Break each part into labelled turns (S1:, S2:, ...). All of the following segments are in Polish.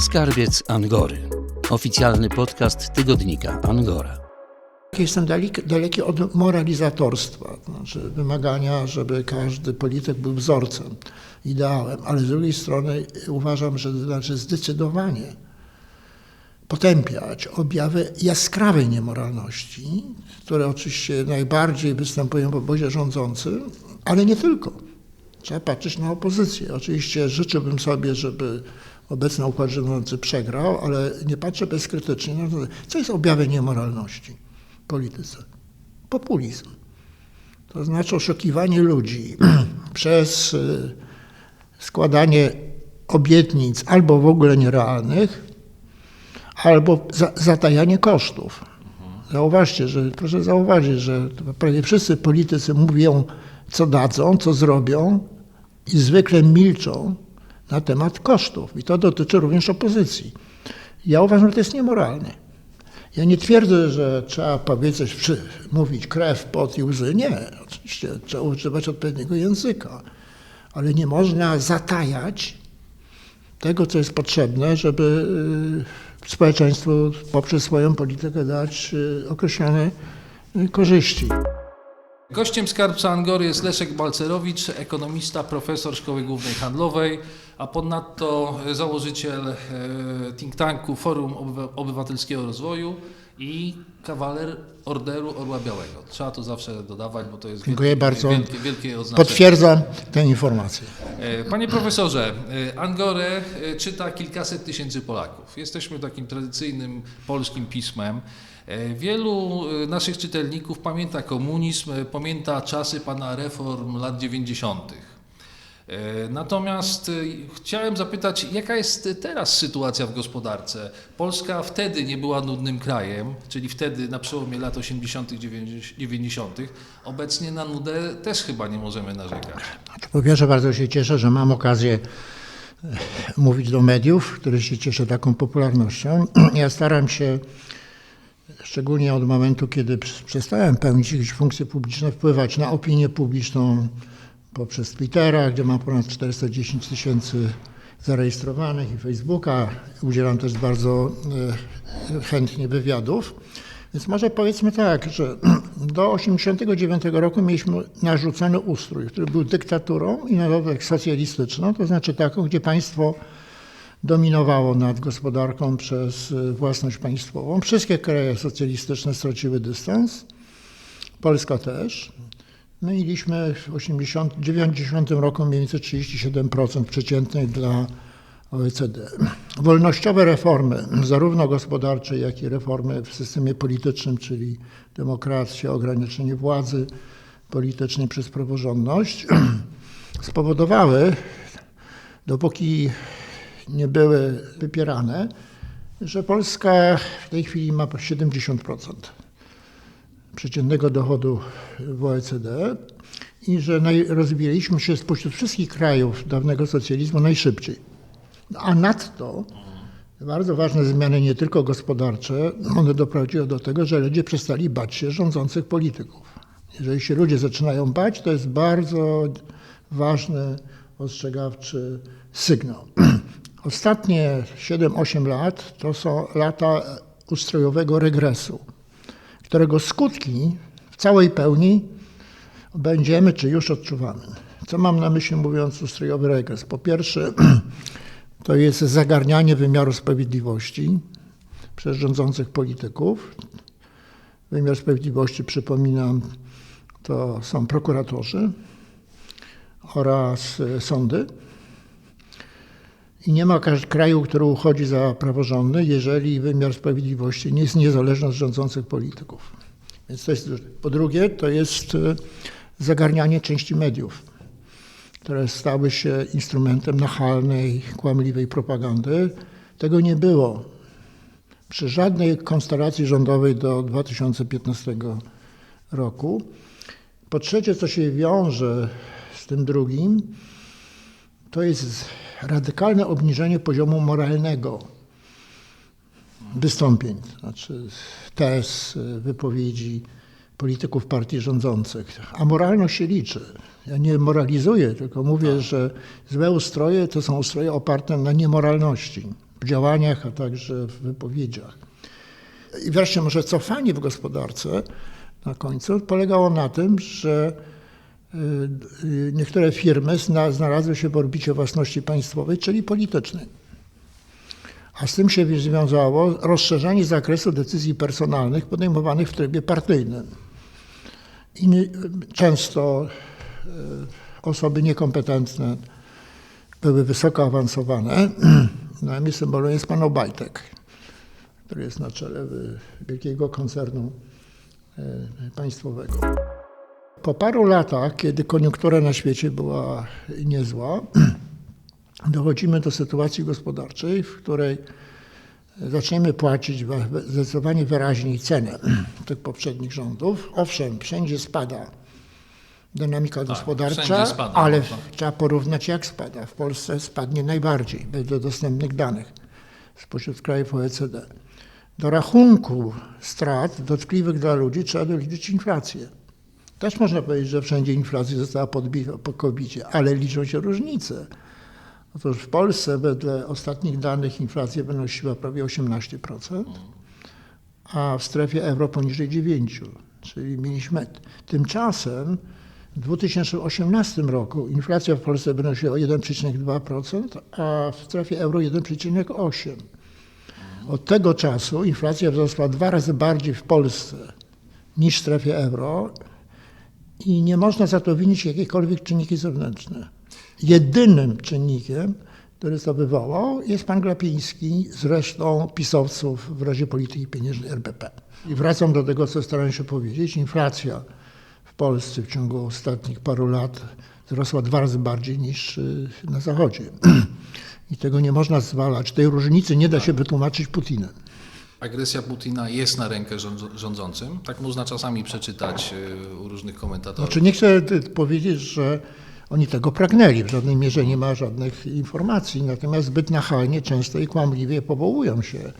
S1: Skarbiec Angory. Oficjalny podcast tygodnika Angora.
S2: Jestem daleki, od moralizatorstwa, to znaczy wymagania, żeby każdy polityk był wzorcem, ideałem, ale z drugiej strony uważam, że to znaczy zdecydowanie potępiać objawy jaskrawej niemoralności, które oczywiście najbardziej występują w obozie rządzącym, ale nie tylko. Trzeba patrzeć na opozycję. Oczywiście życzyłbym sobie, żeby obecny układ rządzący przegrał, ale nie patrzę bezkrytycznie na to, co jest objawem niemoralności w polityce. Populizm. To znaczy oszukiwanie ludzi przez y, składanie obietnic albo w ogóle nierealnych, albo za, zatajanie kosztów. Zauważcie, że proszę zauważyć, że prawie wszyscy politycy mówią, co dadzą, co zrobią i zwykle milczą na temat kosztów. I to dotyczy również opozycji. Ja uważam, że to jest niemoralne. Ja nie twierdzę, że trzeba powiedzieć, mówić krew, pot i łzy. Nie, oczywiście trzeba używać odpowiedniego języka, ale nie można zatajać tego, co jest potrzebne, żeby y, społeczeństwu poprzez swoją politykę dać y, określone y, korzyści.
S3: Gościem skarbca Angory jest Leszek Balcerowicz, ekonomista, profesor Szkoły Głównej Handlowej, a ponadto założyciel e, think tanku Forum Obywa- Obywatelskiego Rozwoju i kawaler Orderu Orła Białego. Trzeba to zawsze dodawać, bo to jest
S2: Dziękuję
S3: wielkie,
S2: bardzo.
S3: wielkie, wielkie oznaczenie.
S2: Potwierdzam tę informację.
S3: E, Panie profesorze, e, Angorę e, czyta kilkaset tysięcy Polaków. Jesteśmy takim tradycyjnym polskim pismem. E, Wielu e, naszych czytelników pamięta komunizm, e, pamięta czasy pana reform lat 90. E, Natomiast e, chciałem zapytać, jaka jest teraz sytuacja w gospodarce? Polska wtedy nie była nudnym krajem, czyli wtedy na przełomie lat 80., 90. Obecnie na nudę też chyba nie możemy narzekać.
S2: Po pierwsze bardzo się cieszę, że mam okazję e, mówić do mediów, które się cieszę taką popularnością. Ja staram się, szczególnie od momentu, kiedy pr- przestałem pełnić jakieś funkcje publiczne, wpływać na opinię publiczną poprzez Twittera, gdzie mam ponad 410 tysięcy zarejestrowanych i Facebooka. Udzielam też bardzo e, chętnie wywiadów. Więc może powiedzmy tak, że do 1989 roku mieliśmy narzucony ustrój, który był dyktaturą i na dodatek socjalistyczną, to znaczy taką, gdzie państwo dominowało nad gospodarką przez y, własność państwową. Wszystkie kraje socjalistyczne straciły dystans, Polska też. My mieliśmy w 1990 roku mniej więcej 37% przeciętnych dla OECD. Wolnościowe reformy, zarówno gospodarcze, jak i reformy w systemie politycznym, czyli demokracja, ograniczenie władzy politycznej przez praworządność, spowodowały, dopóki nie były wypierane, że Polska w tej chwili ma 70% przeciętnego dochodu w OECD i że naj, rozwijaliśmy się spośród wszystkich krajów dawnego socjalizmu najszybciej. A nadto bardzo ważne zmiany nie tylko gospodarcze, one doprowadziły do tego, że ludzie przestali bać się rządzących polityków. Jeżeli się ludzie zaczynają bać, to jest bardzo ważny, ostrzegawczy sygnał. Ostatnie 7-8 lat to są lata ustrojowego regresu, którego skutki w całej pełni będziemy czy już odczuwamy. Co mam na myśli mówiąc ustrojowy regres? Po pierwsze, to jest zagarnianie wymiaru sprawiedliwości przez rządzących polityków. Wymiar sprawiedliwości, przypominam, to są prokuratorzy oraz e, sądy. I nie ma kraju, który uchodzi za praworządny, jeżeli wymiar sprawiedliwości nie jest niezależny od rządzących polityków. Więc to jest duże. Po drugie, to jest e, zagarnianie części mediów, które stały się instrumentem nachalnej, kłamliwej propagandy. Tego nie było przy żadnej konstelacji rządowej do 2015 roku. Po trzecie, co się wiąże z tym drugim, to jest radykalne obniżenie poziomu moralnego wystąpień, znaczy tez, wypowiedzi polityków partii rządzących. A moralność się liczy. Ja nie moralizuję, tylko mówię, że złe ustroje to są ustroje oparte na niemoralności. w działaniach, a także w wypowiedziach. I wreszcie może cofanie w gospodarce na końcu polegało na tym, że niektóre firmy zna- znalazły się w orbicie własności państwowej, czyli politycznej. A z tym się związało rozszerzenie zakresu decyzji personalnych podejmowanych w trybie partyjnym. I często e, osoby niekompetentne były wysoko awansowane. Najmniej symbolem jest pan Obajtek, który jest na czele y, wielkiego koncernu e, państwowego. Po paru latach, kiedy koniunktura na świecie była niezła, dochodzimy do sytuacji gospodarczej, w której zaczniemy płacić wa- zdecydowanie wyraźniej cenę tych poprzednich rządów. Owszem, wszędzie spada dynamika gospodarcza,
S3: wszędzie spada,
S2: ale
S3: no to-
S2: trzeba porównać jak spada. W Polsce spadnie najbardziej, wedle dostępnych danych spośród krajów OECD. Do rachunku strat dotkliwych dla ludzi trzeba doliczyć inflację. Też można powiedzieć, że wszędzie inflacja została podbita po covid ale liczą się różnice. Otóż w Polsce wedle ostatnich danych inflacja wynosiła prawie 18%, a w strefie euro poniżej 9%, czyli mieliśmy. Tymczasem w 2018 roku inflacja w Polsce wynosiła 1,2%, a w strefie euro 1,8%. Od tego czasu inflacja wzrosła dwa razy bardziej w Polsce niż w strefie euro i nie można za to winić jakiekolwiek czynniki zewnętrzne. Jedynym czynnikiem, który to wywołał, jest pan Glapiński z resztą pisowców w Radzie Polityki Pieniężnej RBP. I wracam do tego, co starałem się powiedzieć. Inflacja w Polsce w ciągu ostatnich paru lat wzrosła dwa razy bardziej niż y, na Zachodzie. I tego nie można zwalać. Tej różnicy nie da się wytłumaczyć Putinem.
S3: Agresja Putina jest na rękę rządz- rządzącym. Tak można czasami przeczytać y, u różnych komentatorów.
S2: Znaczy nie chcę y, powiedzieć, że oni tego pragnęli. W żadnej mierze nie ma żadnych informacji, natomiast zbyt nachalnie, często i kłamliwie powołują się.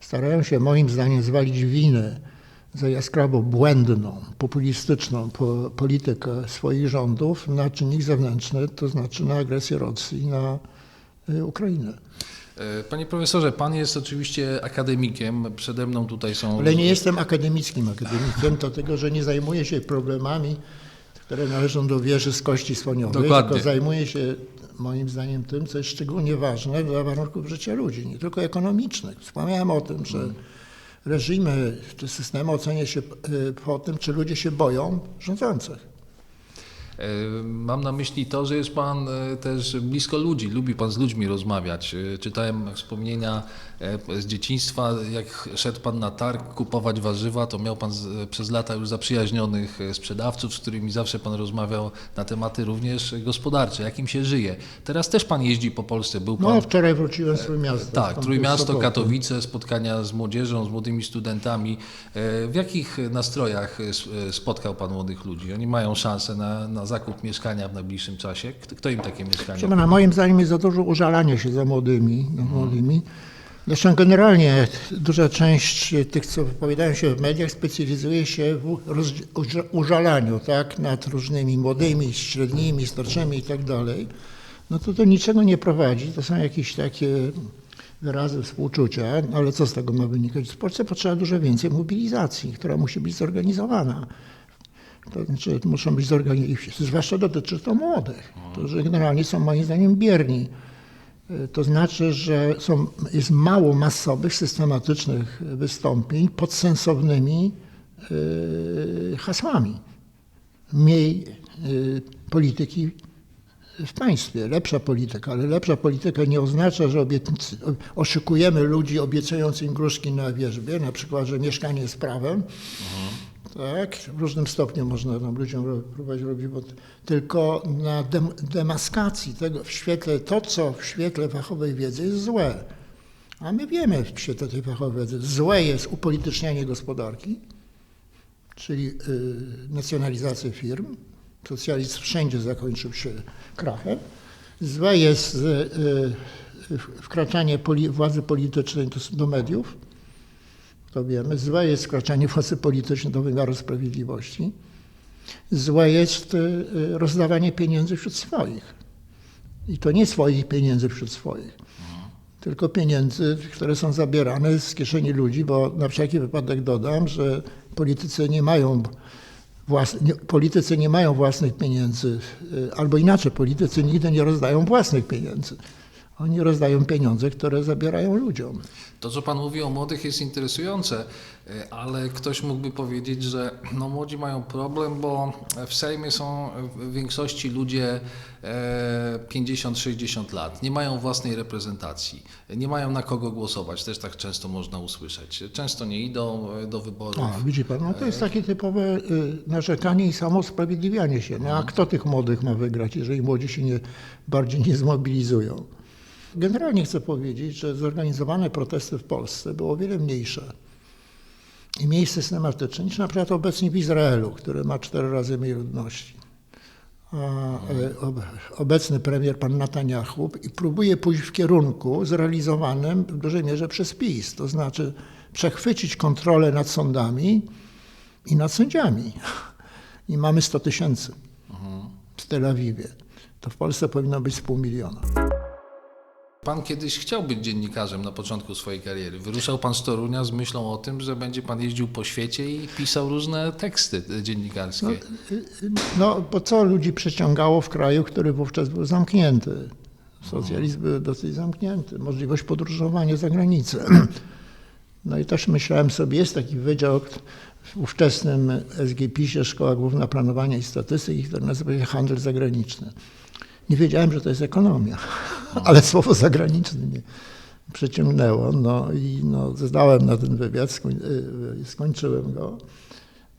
S2: Starają się moim zdaniem zwalić winę za jaskrawo błędną, populistyczną po, politykę swoich rządów na czynnik zewnętrzny, to znaczy na agresję Rosji na y, Ukrainę.
S3: E, Panie profesorze, pan jest oczywiście akademikiem. Przede mną tutaj są.
S2: Ale nie jestem akademickim akademikiem, dlatego że nie zajmuję się problemami, które należą do wieży z kości słoniowej,
S3: Dokładnie.
S2: tylko zajmuję się moim zdaniem tym, co jest szczególnie ważne dla warunków życia ludzi, nie tylko ekonomicznych. Wspomniałem o tym, że reżimy czy systemy ocenia się y, po tym, czy ludzie się boją rządzących.
S3: E, Mam na myśli to, że jest Pan e, też blisko ludzi, lubi Pan z ludźmi rozmawiać. E, Czytałem wspomnienia z dzieciństwa, jak szedł Pan na targ kupować warzywa, to miał Pan przez lata już zaprzyjaźnionych sprzedawców, z którymi zawsze Pan rozmawiał na tematy również gospodarcze, jak im się żyje. Teraz też Pan jeździ po Polsce, był Pan...
S2: No, wczoraj wróciłem z Trójmiasta.
S3: Tak, Trójmiasto. Katowice, spotkania z młodzieżą, z młodymi studentami. W jakich nastrojach spotkał Pan młodych ludzi? Oni mają szansę na, na zakup mieszkania w najbliższym czasie. Kto, im takie mieszkanie?
S2: Pana, moim zdaniem jest za dużo użalania się za młodymi. Za młodymi. Zresztą generalnie duża część tych, co wypowiadają się w mediach, specjalizuje się w użalaniu tak, nad różnymi młodymi, średnimi, starszymi i tak dalej. No to do niczego nie prowadzi. To są jakieś takie wyrazy współczucia, ale co z tego ma wynikać? W Polsce potrzeba dużo więcej mobilizacji, która musi być zorganizowana. To znaczy muszą być zorganizowane, zwłaszcza dotyczy to młodych, którzy generalnie są moim zdaniem bierni. Y, To znaczy, że są, jest mało masowych, systematycznych wystąpień pod sensownymi y, hasłami. Mniej y, polityki w państwie, lepsza polityka, ale lepsza polityka nie oznacza, że obietnicy, oszukujemy ludzi obiecując im gruszki na wierzbie, na przykład, że mieszkanie jest prawem. Tak, w różnym stopniu można tam ludziom próbować robić, bo tylko na dem, demaskacji tego w świetle, to co w świetle fachowej wiedzy jest złe. A my wiemy w świetle tej fachowej wiedzy, złe jest upolitycznianie gospodarki, czyli y, nacjonalizacja firm. Socjalizm wszędzie zakończył się krachem. Złe jest y, y, wkraczanie poli, władzy politycznej do, do mediów. To wiemy. Złe jest wkraczanie władzy politycznej do wymiaru sprawiedliwości. Złe jest y, y, rozdawanie pieniędzy wśród swoich. I to nie swoich pieniędzy wśród swoich. tylko pieniędzy, które są zabierane z kieszeni ludzi, bo na wszelki wypadek dodam, że politycy nie mają politycy nie mają własnych pieniędzy, y, albo inaczej, politycy nigdy nie rozdają własnych pieniędzy. Oni rozdają pieniądze, które zabierają ludziom.
S3: To, co Pan mówi o młodych jest interesujące, e, ale ktoś mógłby powiedzieć, że no, młodzi mają problem, bo w Sejmie są w większości ludzie e, 50-60 lat, nie mają własnej reprezentacji, nie mają na kogo głosować, też tak często można usłyszeć. Często nie idą e, do wyborów.
S2: A, widzi pan, no to jest takie typowe narzekanie i samosprawiedliwianie się. No, a kto tych młodych ma wygrać, jeżeli młodzi się nie, bardziej nie zmobilizują? Generalnie chcę powiedzieć, że zorganizowane protesty w Polsce było o wiele mniejsze i mniej systematyczne niż na przykład obecnie w Izraelu, który ma cztery razy mniej ludności. A e, ob- obecny premier, pan Netanyahu, próbuje pójść w kierunku zrealizowanym w dużej mierze przez PiS, to znaczy przechwycić kontrolę nad sądami i nad sędziami. I mamy 100 tysięcy w Tel Awiwie. To w Polsce powinno być z pół miliona.
S3: Pan kiedyś chciał być dziennikarzem na początku swojej kariery. Wyruszał Pan z Torunia z myślą o tym, że będzie Pan jeździł po świecie i pisał różne teksty dziennikarskie.
S2: No, bo co ludzi przyciągało w kraju, który wówczas był zamknięty? Socjalizm był dosyć zamknięty, możliwość podróżowania za granicę. No i też myślałem sobie, jest taki wydział w ówczesnym SGPiS-ie, Szkoła Główna Planowania i Statystyki, który nazywa się Handel Zagraniczny. Nie wiedziałem, że to jest ekonomia, ale słowo zagraniczny mnie przyciągnęło. No i no, zdałem na ten wywiad, skoń, y, skończyłem go.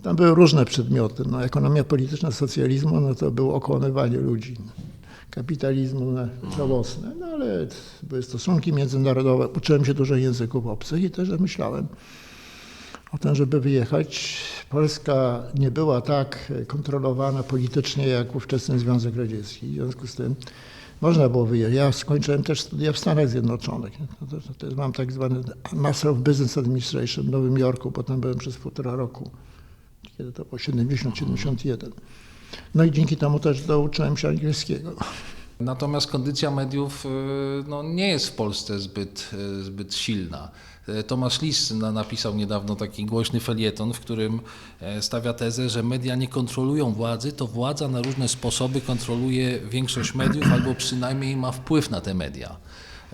S2: Tam były różne przedmioty. No, ekonomia polityczna socjalizmu no, to było okłamywanie ludzi. Kapitalizmu żałosne, no ale były stosunki międzynarodowe. Uczyłem się dużo języków obcych i też myślałem o tym, żeby wyjechać. Polska nie była tak kontrolowana politycznie jak ówczesny Związek Radziecki. W związku z tym można było wyjechać. Ja skończyłem też studia w Stanach Zjednoczonych. Mam tak zwany Master of Business Administration w Nowym Jorku. Potem byłem przez półtora roku kiedy to było 70-71. No i dzięki temu też douczyłem się angielskiego.
S3: Natomiast kondycja mediów y, no, nie jest w Polsce zbyt, y, zbyt silna. Y, Tomasz Lis na- napisał niedawno taki głośny felieton, w którym e, stawia tezę, że media nie kontrolują władzy, to władza na różne sposoby kontroluje większość mediów albo przynajmniej ma wpływ na te media.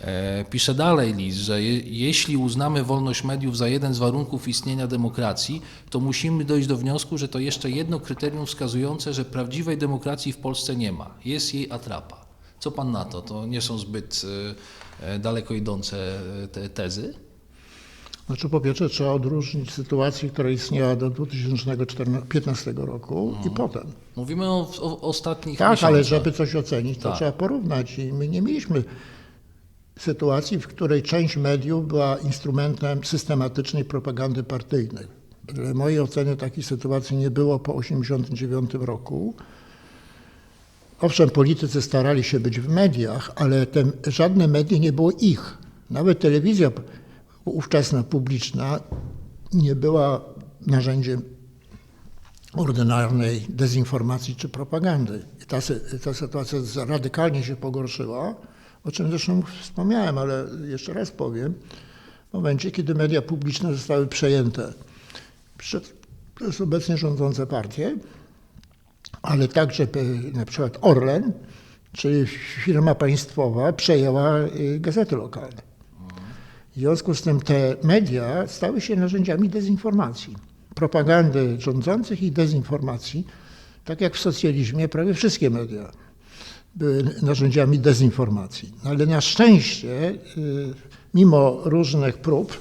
S3: E, Pisze dalej Lis, że je, jeśli uznamy wolność mediów za jeden z warunków istnienia demokracji, to musimy dojść do wniosku, że to jeszcze jedno kryterium wskazujące, że prawdziwej demokracji w Polsce nie ma. Jest jej atrapa. Co pan na to? To nie są zbyt e, e, daleko idące e, te tezy?
S2: Znaczy po pierwsze trzeba odróżnić sytuację, która istniała do 2015 roku i potem.
S3: Mówimy o, o ostatnich
S2: Tak,
S3: miesiącach.
S2: ale żeby coś ocenić, to
S3: Tak.
S2: trzeba porównać. I my nie mieliśmy sytuacji, w której część mediów była instrumentem systematycznej propagandy partyjnej. W mojej ocenie takiej sytuacji nie było po 1989 roku. Owszem, politycy starali się być w mediach, ale te, żadne media nie było ich. Nawet telewizja ówczesna, publiczna nie była narzędziem ordynarnej dezinformacji czy propagandy. I ta, ta sytuacja radykalnie się pogorszyła, o czym zresztą wspomniałem, ale jeszcze raz powiem, w momencie, kiedy media publiczne zostały przejęte przez obecnie rządzące partie, ale także pe- na przykład Orlen, czyli firma państwowa, przejęła y, gazety lokalne. W związku z tym te media stały się narzędziami dezinformacji, propagandy rządzących i dezinformacji. Tak jak w socjalizmie prawie wszystkie media były narzędziami dezinformacji. No Ale na szczęście, y, mimo różnych prób,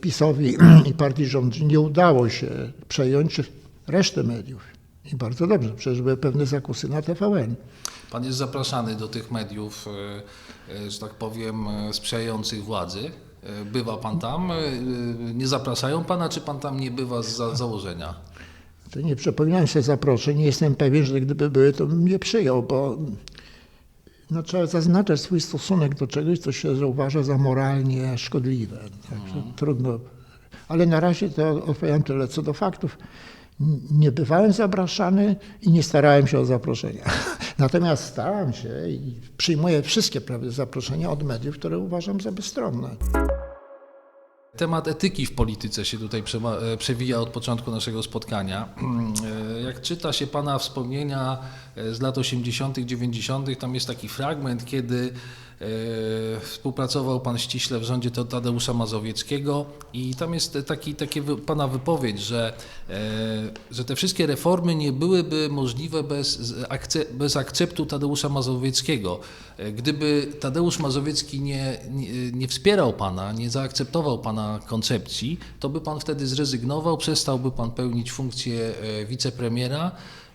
S2: PiSowi i partii rządzącej nie udało się przejąć resztę mediów. I bardzo dobrze, przecież były pewne zakusy na TVN.
S3: Pan jest zapraszany do tych mediów, e, e, że tak powiem, e, sprzyjających władzy. Bywa pan tam? Nie zapraszają pana, czy pan tam nie bywa z za założenia?
S2: To nie przypominam sobie zaproszeń, nie jestem pewien, że gdyby były, to bym je przyjął, bo no, trzeba zaznaczać swój stosunek do czegoś, co się uważa za moralnie szkodliwe. Także trudno. Ale na razie to odpowiadam tyle. Co do faktów, Nie bywałem zapraszany i nie starałem się o zaproszenia. Natomiast starałem się i przyjmuję wszystkie prawie zaproszenia od mediów, które uważam za bezstronne.
S3: Temat etyki w polityce się tutaj e, przewija od początku naszego spotkania. E, Jak czyta się Pana wspomnienia e, z lat 80., 90., tam jest taki fragment, kiedy współpracował Pan ściśle w rządzie Ta- Tadeusza Mazowieckiego i tam jest taki, takie Pana wypowiedź, że, e, że te wszystkie reformy nie byłyby możliwe bez, bez akceptu Tadeusza Mazowieckiego. E, Gdyby Tadeusz Mazowiecki nie, nie, nie wspierał Pana, nie zaakceptował Pana koncepcji, to by Pan wtedy zrezygnował, przestałby Pan pełnić funkcję e, wicepremiera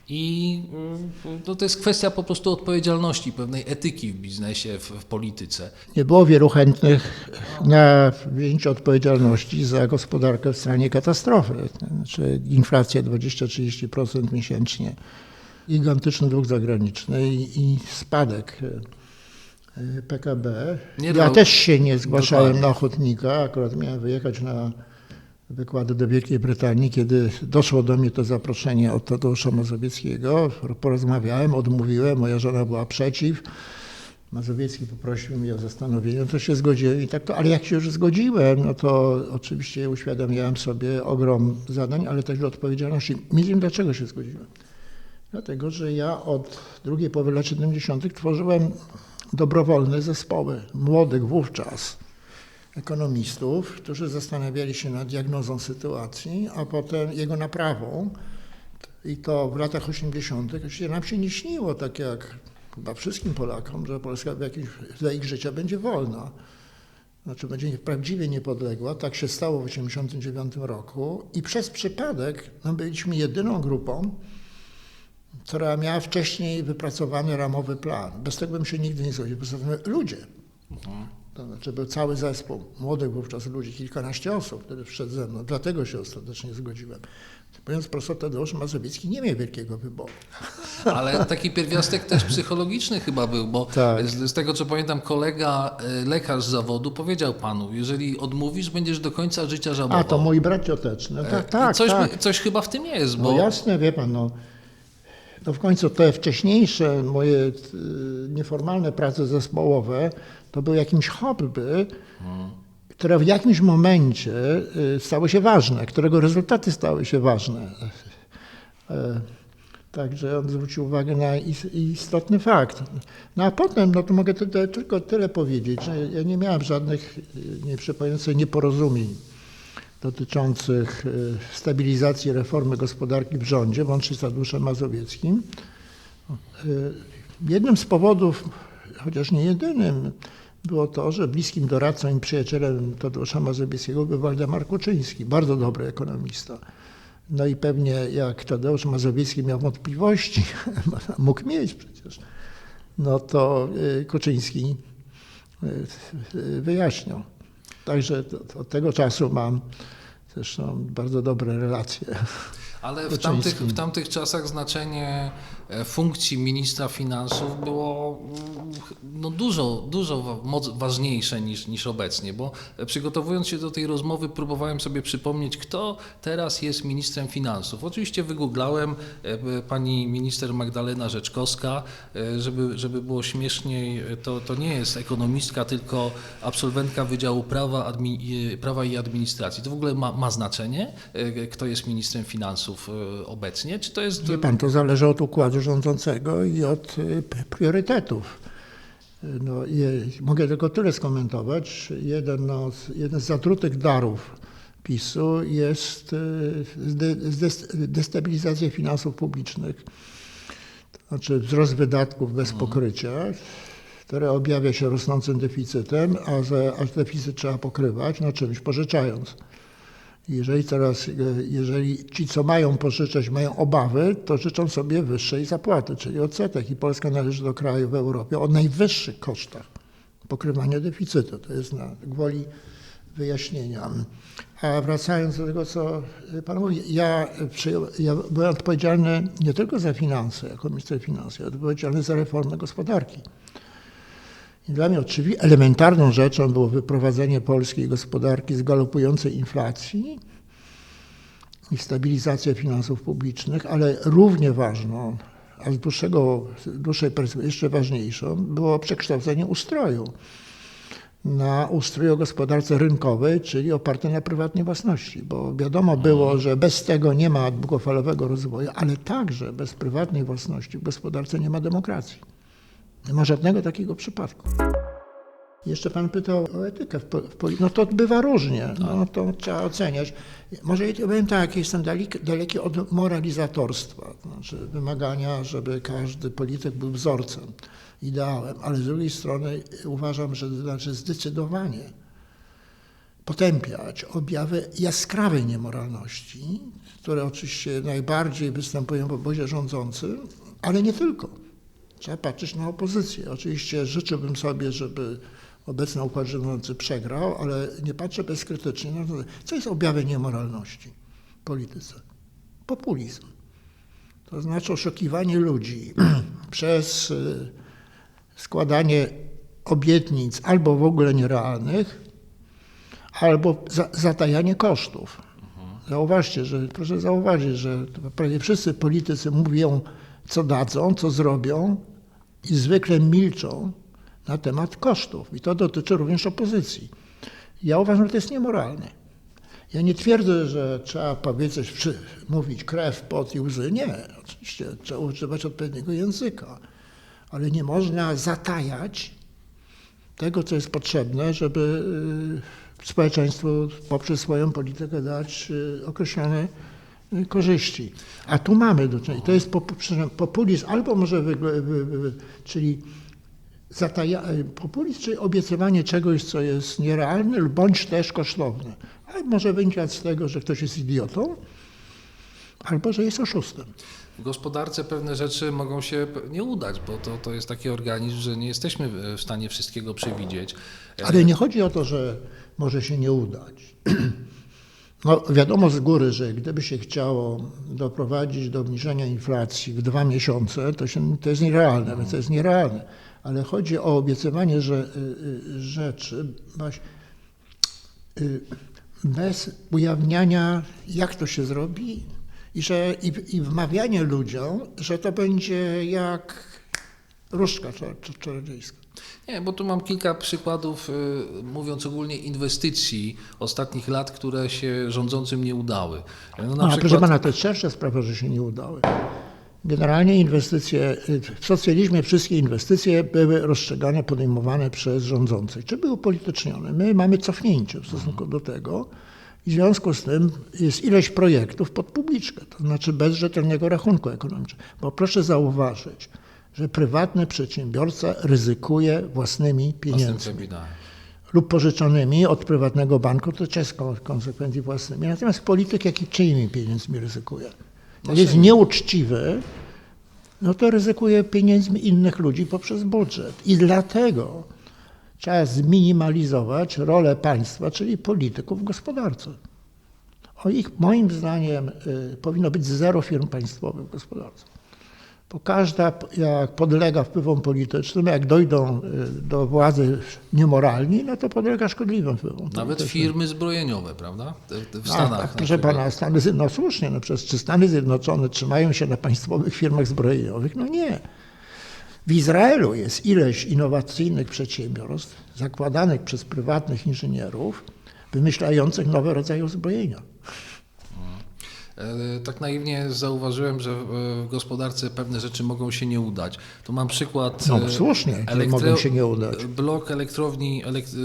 S3: i mm, no, to jest kwestia po prostu odpowiedzialności, pewnej etyki w biznesie, w, w polityce.
S2: Nie było wielu chętnych na wzięcie odpowiedzialności za gospodarkę w stanie katastrofy. Znaczy inflacja 20-30% miesięcznie, gigantyczny dług zagraniczny i, i spadek e, PKB.
S3: Nie
S2: ja
S3: dał-
S2: też się nie zgłaszałem
S3: Dokładnie.
S2: na ochotnika, akurat miałem wyjechać na wykłady do Wielkiej Brytanii, kiedy doszło do mnie to zaproszenie od Tadeusza Mazowieckiego. Porozmawiałem, odmówiłem, moja żona była przeciw. Mazowiecki poprosił mnie o zastanowienie, to się zgodziłem i tak to, ale jak się już zgodziłem, no to oczywiście uświadamiałem sobie ogrom zadań, ale też odpowiedzialności. Innymi dlaczego się zgodziłem? Dlatego, że ja od drugiej połowy lat 70. tworzyłem dobrowolne zespoły młodych wówczas ekonomistów, którzy zastanawiali się nad diagnozą sytuacji, a potem jego naprawą. I to w latach 80. oczywiście nam się nie śniło, tak jak chyba wszystkim Polakom, że Polska w jakimś dla ich życia będzie wolna. Znaczy będzie prawdziwie niepodległa. Tak się stało w 1989 roku i przez przypadek no, byliśmy jedyną grupą, która miała wcześniej wypracowany ramowy plan. Bez tego bym się nigdy nie zgodził. Poza tym ludzie. To znaczy był cały zespół młodych wówczas ludzi, kilkanaście osób, które wszedł ze mną. Dlatego się ostatecznie zgodziłem. Mówiąc prosto, Tadeusz Mazowiecki nie miał wielkiego wyboru.
S3: Ale taki pierwiastek też psychologiczny chyba był, bo
S2: Tak.
S3: z, z tego co pamiętam, kolega, e, lekarz z zawodu powiedział panu, jeżeli odmówisz, będziesz do końca życia żałował.
S2: A, to mój brat cioteczny. No, tak, tak,
S3: coś,
S2: tak.
S3: coś chyba w tym jest, bo
S2: No jasne, wie pan, no, no w końcu te wcześniejsze moje y, nieformalne prace zespołowe to były jakimś hobby, które w jakimś momencie y, stały się ważne, którego rezultaty stały się ważne. E, Także on zwrócił uwagę na is- istotny fakt. No a potem, no to mogę tylko tyle powiedzieć, że ja nie miałem żadnych, nie nieporozumień dotyczących y, stabilizacji reformy gospodarki w rządzie, łącznie z Tadeuszem Mazowieckim. Y, Jednym z powodów, chociaż nie jedynym, było to, że bliskim doradcą i przyjacielem Tadeusza Mazowieckiego był Waldemar Kuczyński, bardzo dobry ekonomista. No i pewnie jak Tadeusz Mazowiecki miał wątpliwości, mógł mieć przecież, no to y, Kuczyński wyjaśniał. Także od tego czasu mam zresztą bardzo dobre relacje.
S3: Ale w
S2: Kuczyńskim.
S3: tamtych, w tamtych czasach znaczenie e, funkcji ministra finansów było mm, no, dużo, dużo ważniejsze niż, niż obecnie, bo e, przygotowując się do tej rozmowy próbowałem sobie przypomnieć, kto teraz jest ministrem finansów. Oczywiście wygooglałem e, pani minister Magdalena Rzeczkowska, żeby, żeby było śmieszniej, to, to nie jest ekonomistka, tylko absolwentka Wydziału Prawa, admi, Prawa i Administracji. To w ogóle ma, ma znaczenie, kto jest ministrem finansów e, obecnie? Czy to jest.
S2: Wie pan, to zależy od układu rządzącego i od p- priorytetów. No, je, mogę tylko tyle skomentować. Jeden, no, z- jeden z zatrutych darów PiSu jest zde, zdes- destabilizacja finansów publicznych. To znaczy wzrost wydatków bez pokrycia, które objawia się rosnącym deficytem, a, za, a deficyt trzeba pokrywać no, czymś pożyczając. Jeżeli teraz, e, jeżeli ci, co mają pożyczać, mają obawy, to życzą sobie wyższej zapłaty, czyli odsetek. I Polska należy do kraju w Europie o najwyższych kosztach pokrywania deficytu. To jest na gwoli wyjaśnienia. A wracając do tego, co Pan mówi, ja, przyjął, ja byłem odpowiedzialny nie tylko za finanse, jako minister finansów, ja odpowiedzialny za reformę gospodarki. Dla mnie oczywiście elementarną rzeczą było wyprowadzenie polskiej gospodarki z galopującej inflacji i stabilizację finansów publicznych, ale równie ważną, a z dłuższego, dłuższej perspektywy jeszcze ważniejszą, było przekształcenie ustroju na ustrój o gospodarce rynkowej, czyli oparty na prywatnej własności, bo wiadomo było, że bez tego nie ma długofalowego rozwoju, ale także bez prywatnej własności w gospodarce nie ma demokracji. Nie ma żadnego takiego przypadku. Jeszcze pan pytał o etykę w, po, w poli- No to bywa różnie, no to trzeba oceniać. Może ja powiem tak, jestem daleki, daleki od moralizatorstwa, to znaczy wymagania, żeby każdy polityk był wzorcem, ideałem, ale z drugiej strony uważam, że to znaczy zdecydowanie potępiać objawy jaskrawej niemoralności, które oczywiście najbardziej występują w obozie rządzącym, ale nie tylko. Trzeba patrzeć na opozycję. Oczywiście życzyłbym sobie, żeby obecny układ rządzący przegrał, ale nie patrzę bezkrytycznie na to, co jest objawem niemoralności w polityce. Populizm. To znaczy oszukiwanie ludzi przez y, składanie obietnic albo w ogóle nierealnych, albo za, zatajanie kosztów. Zauważcie, że proszę zauważyć, że prawie wszyscy politycy mówią, co dadzą, co zrobią i zwykle milczą na temat kosztów. I to dotyczy również opozycji. Ja uważam, że to jest niemoralne. Ja nie twierdzę, że trzeba powiedzieć, mówić krew, pot i łzy. Nie, oczywiście trzeba używać odpowiedniego języka, ale nie można zatajać tego, co jest potrzebne, żeby y, społeczeństwu poprzez swoją politykę dać y, określone korzyści. A tu mamy do czynienia. To jest populizm albo może, czyli zataja, populizm, czyli obiecywanie czegoś, co jest nierealne lub bądź też kosztowne. Ale może wynikać z tego, że ktoś jest idiotą, albo że jest oszustem.
S3: W gospodarce pewne rzeczy mogą się nie udać, bo to, to jest taki organizm, że nie jesteśmy w stanie wszystkiego przewidzieć.
S2: Ale nie chodzi o to, że może się nie udać. No, wiadomo z góry, że gdyby się chciało doprowadzić do obniżenia inflacji w dwa miesiące, to, się, to jest nierealne, więc to jest nierealne. Ale chodzi o obiecywanie że, y, y, rzeczy y, bez ujawniania, jak to się zrobi i, że, i, i wmawianie ludziom, że to będzie jak różdżka czar- czar- czarodziejska.
S3: Nie, bo tu mam kilka przykładów, y, mówiąc ogólnie, inwestycji ostatnich lat, które się rządzącym nie udały. No,
S2: A, proszę pana, to jest szersza sprawa, że się nie udały. Generalnie inwestycje, w socjalizmie wszystkie inwestycje były rozstrzygane, podejmowane przez rządzących, czy były upolitycznione. My mamy cofnięcie w stosunku do tego i w związku z tym jest ileś projektów pod publiczkę, to znaczy bez rzetelnego rachunku ekonomicznego. Bo proszę zauważyć, że prywatny przedsiębiorca ryzykuje własnymi pieniędzmi lub pożyczonymi od prywatnego banku, to kon- konsekwencji własnymi. Natomiast polityk, jak i czyimi pieniędzmi ryzykuje. Jak jest nieuczciwy, no to ryzykuje pieniędzmi innych ludzi poprzez budżet. I dlatego trzeba zminimalizować rolę państwa, czyli polityków w gospodarce. O ich, moim zdaniem, y, powinno być zero firm państwowych w gospodarce. Bo każda, jak podlega wpływom politycznym, jak dojdą y, do władzy niemoralni, no to podlega szkodliwym wpływom
S3: Nawet firmy zbrojeniowe, prawda? W
S2: Tak,
S3: Stanach.
S2: tak,
S3: na
S2: proszę pana, Stany Zjednoczone, no słusznie, no przecież czy Stany Zjednoczone trzymają się na państwowych firmach zbrojeniowych? No nie. W Izraelu jest ileś innowacyjnych przedsiębiorstw zakładanych przez prywatnych inżynierów, wymyślających nowe rodzaje uzbrojenia.
S3: E, Tak naiwnie zauważyłem, że w gospodarce pewne rzeczy mogą się nie udać. Tu mam przykład.
S2: No
S3: e,
S2: słusznie, że mogą się nie udać.
S3: Blok elektrowni elek-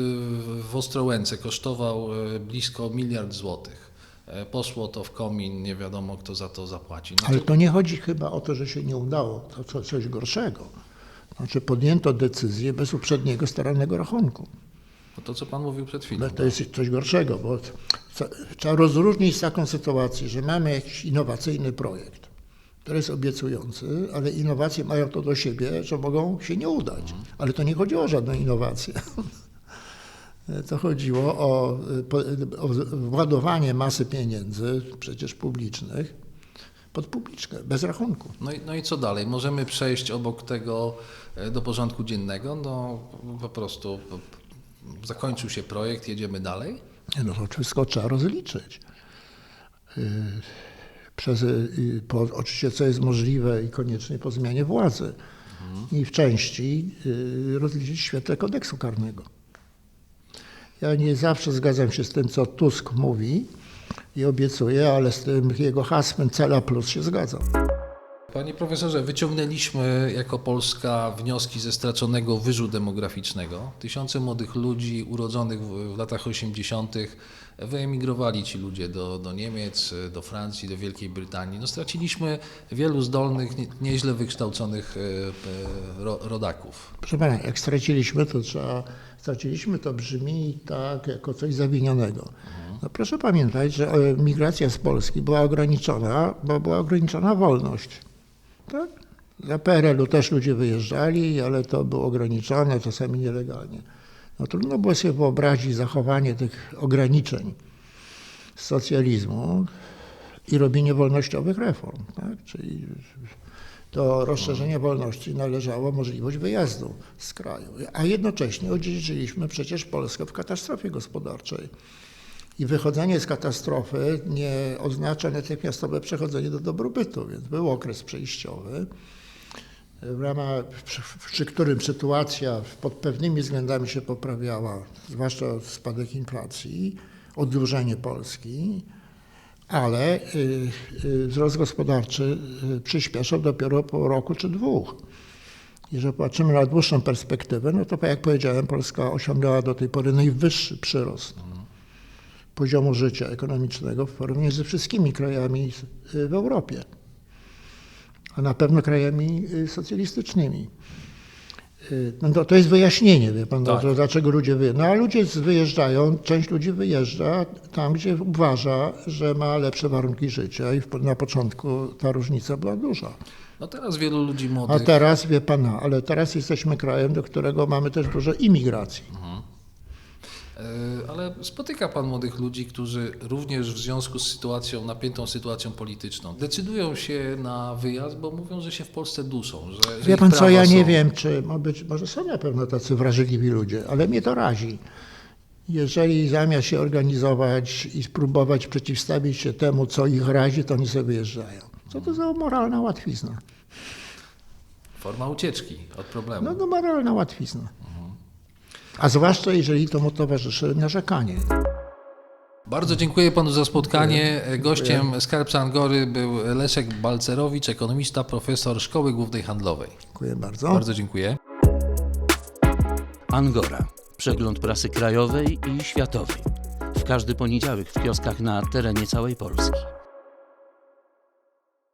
S3: e, w Ostrołęce kosztował blisko miliard złotych. Poszło to w komin, nie wiadomo kto za to zapłaci. No
S2: Ale
S3: to,
S2: to nie chodzi chyba o to, że się nie udało, to co, coś gorszego. Znaczy podjęto decyzję bez uprzedniego starannego rachunku.
S3: No to co pan mówił przed chwilą.
S2: No to jest coś gorszego, bo trzeba rozróżnić taką sytuację, że mamy jakiś innowacyjny projekt, który jest obiecujący, ale innowacje mają to do siebie, że mogą się nie udać. Ale to nie chodziło o żadną innowację. To chodziło o, o władowanie masy pieniędzy, przecież publicznych, pod publiczkę, bez rachunku.
S3: No i, no i co dalej? Możemy przejść obok tego e, do porządku dziennego? No po prostu zakończył się projekt, jedziemy dalej.
S2: Nie, No to wszystko trzeba rozliczyć. y, przez, y, po, oczywiście co jest możliwe i konieczne po zmianie władzy i w części y, rozliczyć świetle kodeksu karnego. Ja nie zawsze zgadzam się z tym, co Tusk mówi i obiecuje, ale z tym jego hasłem Cela Plus się zgadzam.
S3: Panie profesorze, wyciągnęliśmy jako Polska wnioski ze straconego wyżu demograficznego. Tysiące młodych ludzi urodzonych w, latach 80. wyemigrowali ci ludzie do, do Niemiec, do Francji, do Wielkiej Brytanii. No, straciliśmy wielu zdolnych, nie, nieźle wykształconych e, ro, rodaków.
S2: Proszę pana, jak straciliśmy, to trzeba, straciliśmy to brzmi tak jako coś zawinionego. No proszę pamiętać, że e, migracja z Polski była ograniczona, bo była ograniczona wolność. Tak? Za PRL-u też ludzie wyjeżdżali, ale to było ograniczone, czasami nielegalnie. No trudno było sobie wyobrazić zachowanie tych ograniczeń socjalizmu i robienie wolnościowych reform. Tak? Czyli do rozszerzenia wolności należało możliwość wyjazdu z kraju. A jednocześnie odziedziczyliśmy przecież Polskę w katastrofie gospodarczej. I wychodzenie z katastrofy nie oznacza natychmiastowe przechodzenie do dobrobytu, więc był okres przejściowy, w ramach, przy, przy którym sytuacja pod pewnymi względami się poprawiała, zwłaszcza spadek inflacji, oddłużenie Polski, ale y, y, wzrost gospodarczy y, przyspieszał dopiero po roku czy dwóch. Jeżeli patrzymy na dłuższą perspektywę, no to jak powiedziałem, Polska osiągnęła do tej pory najwyższy przyrost poziomu życia ekonomicznego w porównaniu ze wszystkimi krajami y, w Europie, a na pewno krajami y, socjalistycznymi. Y, No to, to jest wyjaśnienie, wie pan,
S3: Tak.
S2: że dlaczego ludzie wyjeżdżają. No a ludzie wyjeżdżają, część ludzi wyjeżdża tam, gdzie uważa, że ma lepsze warunki życia i na początku ta różnica była duża.
S3: No teraz wielu ludzi
S2: A
S3: młodych...
S2: teraz, wie pan, no, ale teraz jesteśmy krajem, do którego mamy też dużo imigracji.
S3: E, Ale spotyka Pan młodych ludzi, którzy również w związku z sytuacją, napiętą sytuacją polityczną, decydują się na wyjazd, bo mówią, że się w Polsce duszą. Że, że
S2: Wie pan co, ja nie
S3: są-
S2: wiem, czy może są na pewno tacy wrażliwi ludzie, ale mnie to razi. Jeżeli zamiast się organizować i spróbować przeciwstawić się temu, co ich razi, to oni sobie wyjeżdżają. Co to za moralna łatwizna?
S3: Forma ucieczki od problemu.
S2: No, no moralna łatwizna. A zwłaszcza jeżeli temu towarzyszy narzekanie.
S3: Bardzo dziękuję Panu za spotkanie. Gościem Skarbca Angory był Leszek Balcerowicz, ekonomista, profesor Szkoły Głównej Handlowej.
S2: Dziękuję bardzo.
S3: Bardzo dziękuję.
S1: Angora. Przegląd prasy krajowej i światowej. W każdy poniedziałek w kioskach na terenie całej Polski.